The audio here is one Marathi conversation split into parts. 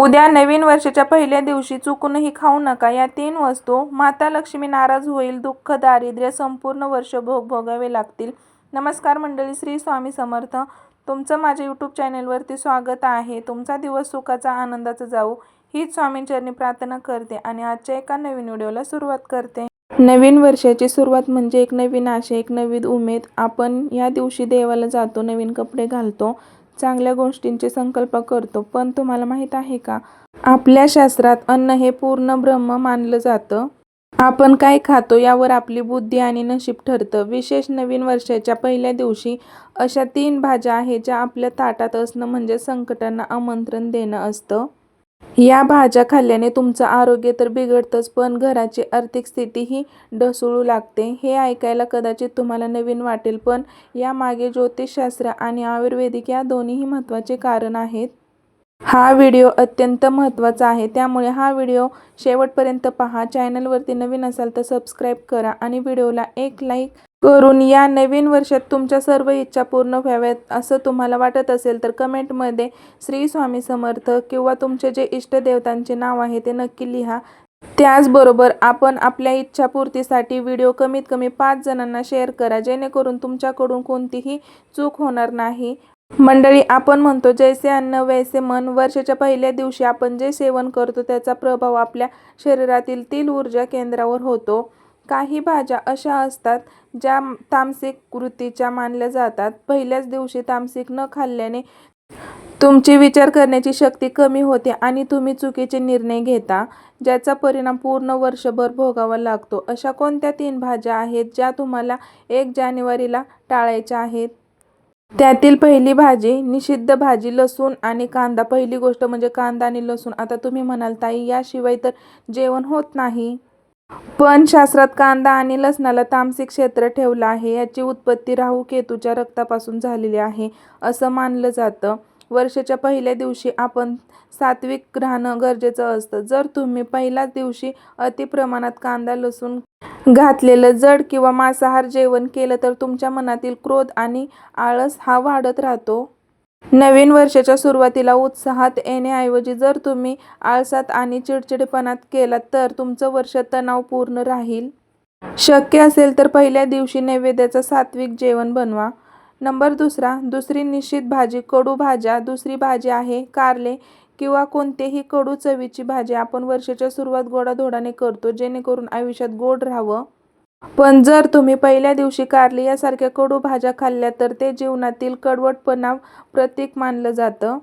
उद्या नवीन वर्षाच्या पहिल्या दिवशी चुकूनही खाऊ नका. या तीन वस्तू माता लक्ष्मी नाराज होईल दुःख दारिद्र्य संपूर्ण वर्ष भोग भोगावे लागतील. नमस्कार मंडळी श्री स्वामी समर्थ. तुमचं माझ्या यूट्यूब चॅनेलवरती स्वागत आहे. तुमचा दिवस सुखाचा आनंदाचा जाऊ हीच स्वामींचरणी प्रार्थना करते आणि आजच्या एका नवीन व्हिडिओला सुरुवात करते. नवीन वर्षाची सुरुवात म्हणजे एक नवीन आशा एक नवीन उमेद. आपण या दिवशी देवाला जातो नवीन कपडे घालतो. चांगल्या गोष्टींचे संकल्प करतो. पण तुम्हाला माहीत आहे का? आपल्या शास्त्रात अन्न हे पूर्ण ब्रह्म मानलं जातं. आपण काय खातो यावर आपली बुद्धी आणि नशीब ठरतं. विशेष नवीन वर्षाच्या पहिल्या दिवशी अशा तीन भाज्या आहेत ज्या आपल्या ताटात असणं म्हणजे संकटांना आमंत्रण देणं असतं. या भाज्या खाल्ल्याने तुमचं आरोग्य तर बिघडतंच पण घराची आर्थिक स्थितीही ढसळू लागते. हे ऐकायला कदाचित तुम्हाला नवीन वाटेल पण यामागे ज्योतिषशास्त्र आणि आयुर्वेदिक या दोन्हीही महत्त्वाचे कारण आहेत. हा व्हिडिओ अत्यंत महत्त्वाचा आहे त्यामुळे हा व्हिडिओ शेवटपर्यंत पहा. चॅनलवरती नवीन असाल तर सबस्क्राईब करा आणि व्हिडिओला एक लाईक करून या नवीन वर्षात तुमच्या सर्व इच्छा पूर्ण व्हाव्यात असं तुम्हाला वाटत असेल तर कमेंटमध्ये श्री स्वामी समर्थ किंवा तुमचे जे इष्टदेवतांचे नाव आहे ते नक्की लिहा. त्याचबरोबर आपण आपल्या इच्छापूर्तीसाठी व्हिडिओ कमीत कमी पाच जणांना शेअर करा जेणेकरून तुमच्याकडून कोणतीही चूक होणार नाही. मंडळी आपण म्हणतो जैसे अन्न वैसे मन. वर्षाच्या पहिल्या दिवशी आपण जे सेवन करतो त्याचा प्रभाव आपल्या शरीरातील तील ऊर्जा केंद्रावर होतो. काही भाज्या अशा असतात ज्या तामसिक वृत्तीच्या मानल्या जातात. पहिल्याच दिवशी तामसिक न खाल्ल्याने तुमची विचार करण्याची शक्ती कमी होते आणि तुम्ही चुकीचे निर्णय घेता ज्याचा परिणाम पूर्ण वर्षभर भोगावा लागतो. अशा कोणत्या तीन भाज्या आहेत ज्या तुम्हाला एक जानेवारीला टाळायच्या आहेत? त्यातील पहिली भाजी निषिद्ध भाजी लसूण आणि कांदा. पहिली गोष्ट म्हणजे कांदा आणि लसूण. आता तुम्ही म्हणाल ताई याशिवाय तर जेवण होत नाही. पण शास्त्रात कांदा आणि लसणाला तामसिक क्षेत्र ठेवलं आहे. याची उत्पत्ती राहू केतूच्या रक्तापासून झालेली आहे असं मानलं जातं. वर्षाच्या पहिल्या दिवशी आपण सात्विक राहणं गरजेचं असतं. जर तुम्ही पहिल्याच दिवशी अतिप्रमाणात कांदा लसूण घातलेलं जड किंवा मांसाहार जेवण केलं तर तुमच्या मनातील क्रोध आणि आळस हा वाढत राहतो. नवीन वर्षाच्या सुरुवातीला उत्साहात येण्याऐवजी जर तुम्ही आळसात आणि चिडचिडेपणात केलात तर तुमचं वर्ष तणावपूर्ण राहील. शक्य असेल तर पहिल्या दिवशी नैवेद्याचं सात्विक जेवण बनवा. नंबर दुसरा दुसरी निश्चित भाजी कडू भाज्या. दुसरी भाजी आहे कारले किंवा कोणतेही कडू चवीची भाजी आपण वर्षाच्या सुरुवात गोडाधोडाने करतो जेणेकरून आयुष्यात गोड राहावं. पण जर तुम्ही पहिल्या दिवशी कारली यासारख्या कडू भाज्या खाल्ल्या तर ते जीवनातील कडवटपणा प्रतीक मानलं जातं.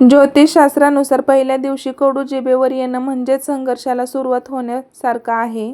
ज्योतिषशास्त्रानुसार पहिल्या दिवशी कडू जिभेवर येणं म्हणजेच संघर्षाला सुरुवात होण्यासारखं आहे.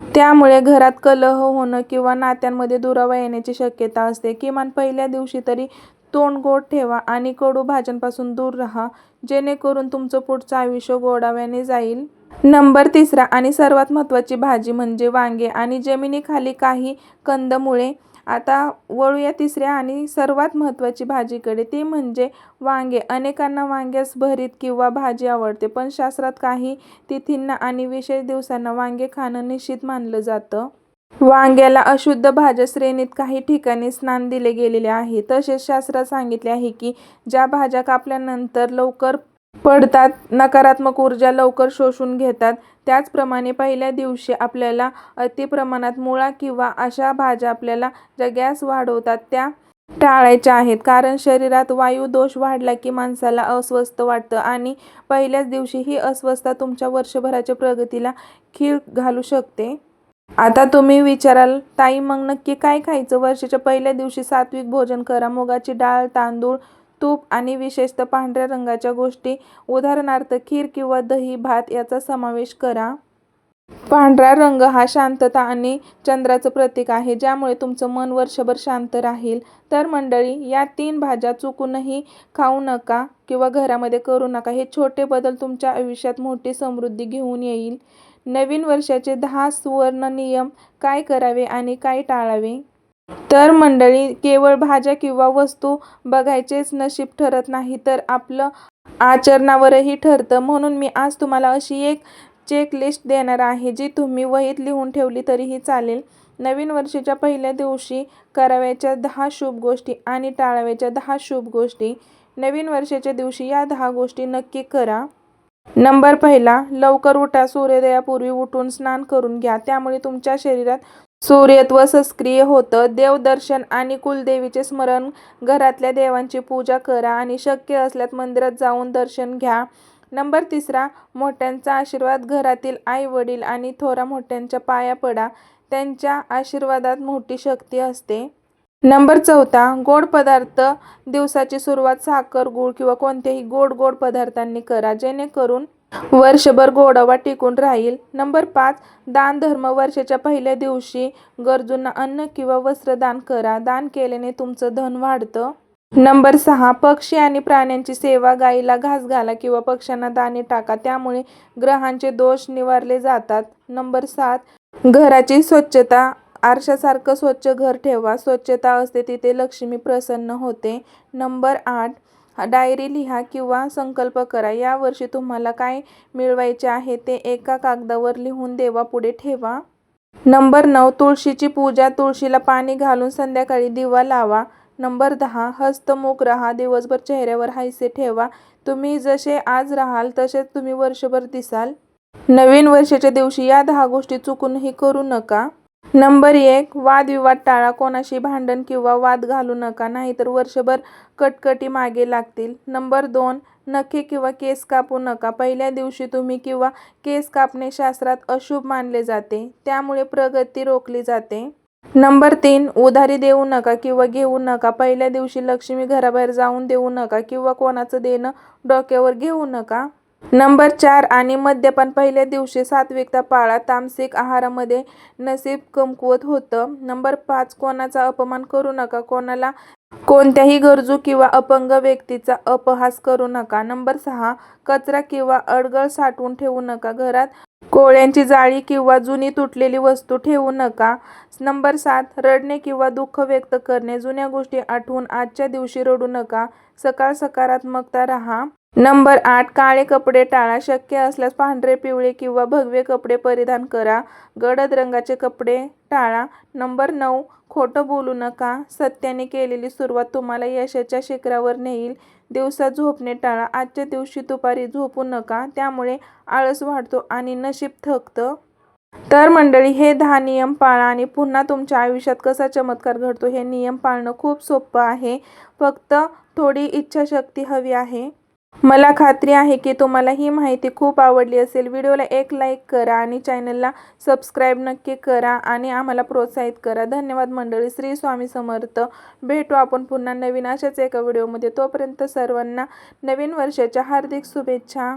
त्यामुळे घरात कलह होणं किंवा नात्यांमध्ये दुरावा येण्याची शक्यता असते. किमान पहिल्या दिवशी तरी तोंड गोड ठेवा आणि कडू भाज्यांपासून दूर राहा जेणेकरून तुमचं पुढचं आयुष्य गोडाव्याने जाईल. नंबर तिसरा आणि सर्वात महत्त्वाची भाजी म्हणजे वांगे आणि जमिनीखाली काही कंदमुळे. आता वळूया तिसऱ्या आणि सर्वात महत्त्वाची भाजीकडे. ती म्हणजे वांगे. अनेकांना वांग्यास भरीत किंवा भाजी आवडते पण शास्त्रात काही तिथींना आणि विशेष दिवसांना वांगे खाणं निश्चित मानलं जातं. वांग्याला अशुद्ध भाज्या श्रेणीत काही ठिकाणी स्नान दिले गेलेले आहे. तसेच शास्त्रात सांगितले आहे की ज्या भाज्या कापल्यानंतर लवकर पडतात नकारात्मक ऊर्जा लवकर शोषून घेतात. त्याचप्रमाणे पहिल्या दिवशी आपल्याला अतिप्रमाणात मुळा किंवा अशा भाज्या आपल्याला ज्या गॅस वाढवतात त्या टाळायच्या आहेत. कारण शरीरात वायू दोष वाढला की माणसाला अस्वस्थ वाटतं आणि पहिल्याच दिवशी ही अस्वस्थता तुमच्या वर्षभराच्या प्रगतीला खीळ घालू शकते. आता तुम्ही विचाराल ताई मग नक्की काय खायचं? वर्षाच्या पहिल्या दिवशी सात्विक भोजन करा. मुगाची डाळ तांदूळ तूप आणि विशेषतः पांढऱ्या रंगाच्या गोष्टी उदाहरणार्थ खीर किंवा दही भात याचा समावेश करा. पांढरा रंग हा शांतता आणि चंद्राचं प्रतीक आहे ज्यामुळे तुमचं मन वर्षभर शांत राहील. तर मंडळी या तीन भाज्या चुकूनही खाऊ नका किंवा घरामध्ये करू नका. हे छोटे बदल तुमच्या आयुष्यात मोठी समृद्धी घेऊन येईल. नवीन वर्षाचे दहा सुवर्ण नियम काय करावे आणि काय टाळावे? तर मंडळी केवळ भाज्या किंवा वस्तू बघायचेच नशीब ठरत नाही तर आपलं आचरणावरही ठरतं. म्हणून मी आज तुम्हाला अशी एक चेकलिस्ट देणार आहे जी तुम्ही वहीत लिहून ठेवली तरीही चालेल. नवीन वर्षाच्या पहिल्या दिवशी करावयाच्या दहा शुभ गोष्टी आणि टाळाव्याच्या दहा शुभ गोष्टी. नवीन वर्षाच्या दिवशी या दहा गोष्टी नक्की करा. नंबर पहिला लवकर उठा. सूर्योदयापूर्वी उठून स्नान करून घ्या. त्यामुळे तुमच्या शरीरात सूर्यत्व सक्रिय होतं. देवदर्शन आणि कुलदेवीचे स्मरण घरातल्या देवांची पूजा करा आणि शक्य असल्यास मंदिरात जाऊन दर्शन घ्या. नंबर तिसरा मोठ्यांचा आशीर्वाद घरातील आई वडील आणि थोरा मोठ्यांच्या पाया पडा. त्यांच्या आशीर्वादात मोठी शक्ती असते. नंबर चौथा गोड पदार्थ दिवसाची सुरुवात साखर गूळ किंवा कोणत्याही गोड गोड पदार्थांनी करा. जेणेकरून वर्षभर गोडवा टिकून राहील. नंबर पाच दान धर्म वर्षाच्या पहिल्या दिवशी गरजूंना अन्न किंवा वस्त्र दान करा. दान केल्याने तुमचं धन वाढतं. नंबर सहा पक्षी आणि प्राण्यांची सेवा गाईला घास घाला किंवा पक्ष्यांना दाणे टाका. त्यामुळे ग्रहांचे दोष निवारले जातात. नंबर सात घराची स्वच्छता. आरशासारखं स्वच्छ घर ठेवा. स्वच्छता असते तिथे लक्ष्मी प्रसन्न होते. नंबर आठ डायरी लिहा किंवा संकल्प करा. यावर्षी तुम्हाला काय मिळवायचे आहे ते एका कागदावर लिहून देवापुढे ठेवा. नंबर नऊ तुळशीची पूजा तुळशीला पाणी घालून संध्याकाळी दिवा लावा. नंबर दहा हस्तमुख राहा दिवसभर चेहऱ्यावर हायसे ठेवा. तुम्ही जसे आज राहाल तसेच तुम्ही वर्षभर दिसाल. नवीन वर्षाच्या दिवशी या दहा गोष्टी चुकूनही करू नका. नंबर एक वादविवाद टाळा. कोणाशी भांडण किंवा वाद घालू नका नाहीतर वर्षभर कटकटी मागे लागतील. नंबर दोन नखे किंवा केस कापू नका. पहिल्या दिवशी तुम्ही किंवा केस कापणे शास्त्रात अशुभ मानले जाते. त्यामुळे प्रगती रोखली जाते. नंबर तीन उधारी देऊ नका किंवा घेऊ नका. पहिल्या दिवशी लक्ष्मी घराबाहेर जाऊन देऊ नका किंवा कोणाचं देणं डोक्यावर घेऊ नका. नंबर चार आणि मद्यपान पहिल्या दिवशी सात्विकता पाळा तामसिक आहारामध्ये नसीब कमकुवत होतं. नंबर पाच कोणाचा अपमान करू नका कोणाला कोणत्याही गरजू किंवा अपंग व्यक्तीचा अपहास करू नका. नंबर सहा कचरा किंवा अडगळ साठवून ठेवू नका. घरात कोळ्यांची जाळी किंवा जुनी तुटलेली वस्तू ठेवू नका. नंबर सात रडणे किंवा दुःख व्यक्त करणे. जुन्या गोष्टी आठवून आजच्या दिवशी रडू नका. सकाळ सकारात्मकता राहा. नंबर आठ काळे कपडे टाळा. शक्य असल्यास पांढरे पिवळे किंवा भगवे कपडे परिधान करा. गडद रंगाचे कपडे टाळा. नंबर नऊ खोटं बोलू नका. सत्याने केलेली सुरुवात तुम्हाला यशाच्या शिखरावर नेईल. दिवसा झोपणे टाळा. आजच्या दिवशी दुपारी झोपू नका. त्यामुळे आळस वाढतो आणि नशीब थकतं. तर मंडळी हे दहा नियम पाळा आणि पुन्हा तुमच्या आयुष्यात कसा चमत्कार घडतो हे नियम पाळणं खूप सोपं आहे. फक्त थोडी इच्छाशक्ती हवी आहे. मला खात्री आहे की तुम्हाला ही माहिती खूप आवडली असेल. व्हिडिओला एक लाईक करा आणि चॅनलला सबस्क्राईब नक्की करा आणि आम्हाला प्रोत्साहित करा. धन्यवाद मंडळी. श्री स्वामी समर्थ. भेटू आपण पुन्हा नवीन अशाच एका व्हिडिओमध्ये. तोपर्यंत सर्वांना नवीन वर्षाच्या हार्दिक शुभेच्छा.